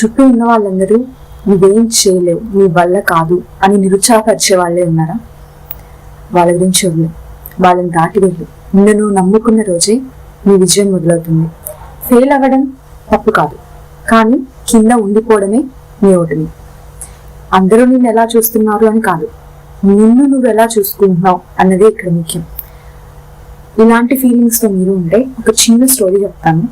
చుట్టూ ఉన్న వాళ్ళందరూ నువ్వేం చేయలేవు నీ వల్ల కాదు అని నిరుత్సాహపరిచే వాళ్ళే ఉన్నారా? వాళ్ళ గురించి వదిలే. వాళ్ళని దాటి వెళ్ళు. నిన్ను నువ్వు నమ్ముకున్న రోజే నీ విజయం మొదలవుతుంది. ఫెయిల్ అవ్వడం తప్పు కాదు కానీ కింద ఉండిపోవడమే నీ ఓటమి. అందరూ నిన్ను ఎలా చూస్తున్నారు అని కాదు నిన్ను నువ్వు ఎలా చూసుకుంటున్నావు అన్నదే ఇక్కడ ముఖ్యం. ఇలాంటి ఫీలింగ్స్తో మీరు ఉంటే ఒక చిన్న స్టోరీ చెప్తాను.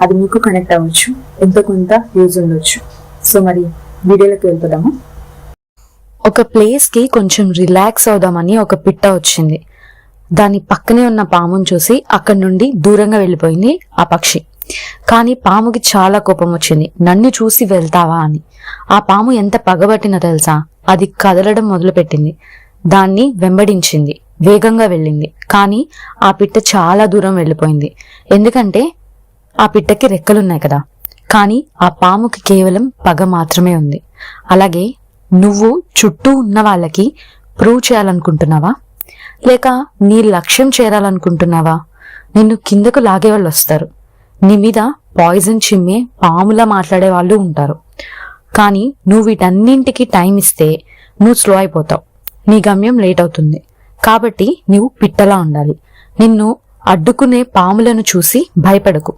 అది మీకు కనెక్ట్ అవ్వచ్చు. ఎంతో కొంత యూజ్ ఉండొచ్చు. సో మరి వీడియోలోకి వెళ్ళిపోదాము? ఒక ప్లేస్కి కొంచెం రిలాక్స్ అవుదామని ఒక పిట్ట వచ్చింది. దాని పక్కనే ఉన్న పాముని చూసి అక్కడి నుండి దూరంగా వెళ్ళిపోయింది ఆ పక్షి. కానీ పాముకి చాలా కోపం వచ్చింది. నన్ను చూసి వెళ్తావా అని. ఆ పాము ఎంత పగబట్టినో తెలుసా? అది కదలడం మొదలుపెట్టింది. దాన్ని వెంబడించింది. వేగంగా వెళ్ళింది. కానీ ఆ పిట్ట చాలా దూరం వెళ్ళిపోయింది. ఎందుకంటే ఆ పిట్టకి రెక్కలున్నాయి కదా. కానీ ఆ పాముకి కేవలం పగ మాత్రమే ఉంది. అలాగే నువ్వు చుట్టూ ఉన్న వాళ్ళకి ప్రూవ్ చేయాలనుకుంటున్నావా? లేక నీ లక్ష్యం చేరాలనుకుంటున్నావా? నిన్ను కిందకు లాగే వాళ్ళు వస్తారు. నీ మీద పాయిజన్ చిమ్మే పాములా మాట్లాడే వాళ్ళు ఉంటారు. కానీ నువ్వు వీటన్నింటికి టైం ఇస్తే నువ్వు స్లో అయిపోతావు. నీ గమ్యం లేట్ అవుతుంది. కాబట్టి నువ్వు పిట్టలా ఉండాలి. నిన్ను అడ్డుకునే పాములను చూసి భయపడకు.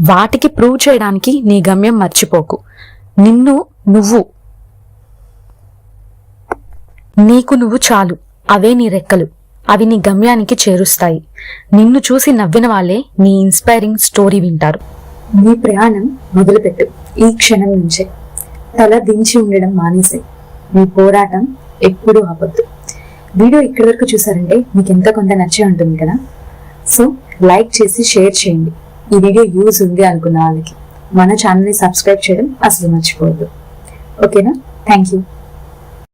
వాటికి ప్రూవ్ చేయడానికి నీ గమ్యం మర్చిపోకు. నిన్ను నువ్వు నీకు నువ్వు చాలు. అవే నీ రెక్కలు. అవి నీ గమ్యానికి చేరుస్తాయి. నిన్ను చూసి నవ్విన వాళ్ళే నీ ఇన్స్పైరింగ్ స్టోరీ వింటారు. నీ ప్రయాణం మొదలుపెట్టు. ఈ క్షణం నుంచే. తల దించి ఉండడం మానేసే. నీ పోరాటం ఎప్పుడూ ఆపొద్దు. వీడియో ఇక్కడి వరకు చూసారంటే మీకు ఎంత కొంత నచ్చే ఉంటుంది కదా? సో లైక్ చేసి షేర్ చేయండి. ఈ వీడియో యూజ్ ఉంది అనుకున్న వాళ్ళకి మన ఛానల్ని సబ్స్క్రైబ్ చేయడం అసలు మర్చిపోవద్దు. ఓకేనా థ్యాంక్ యూ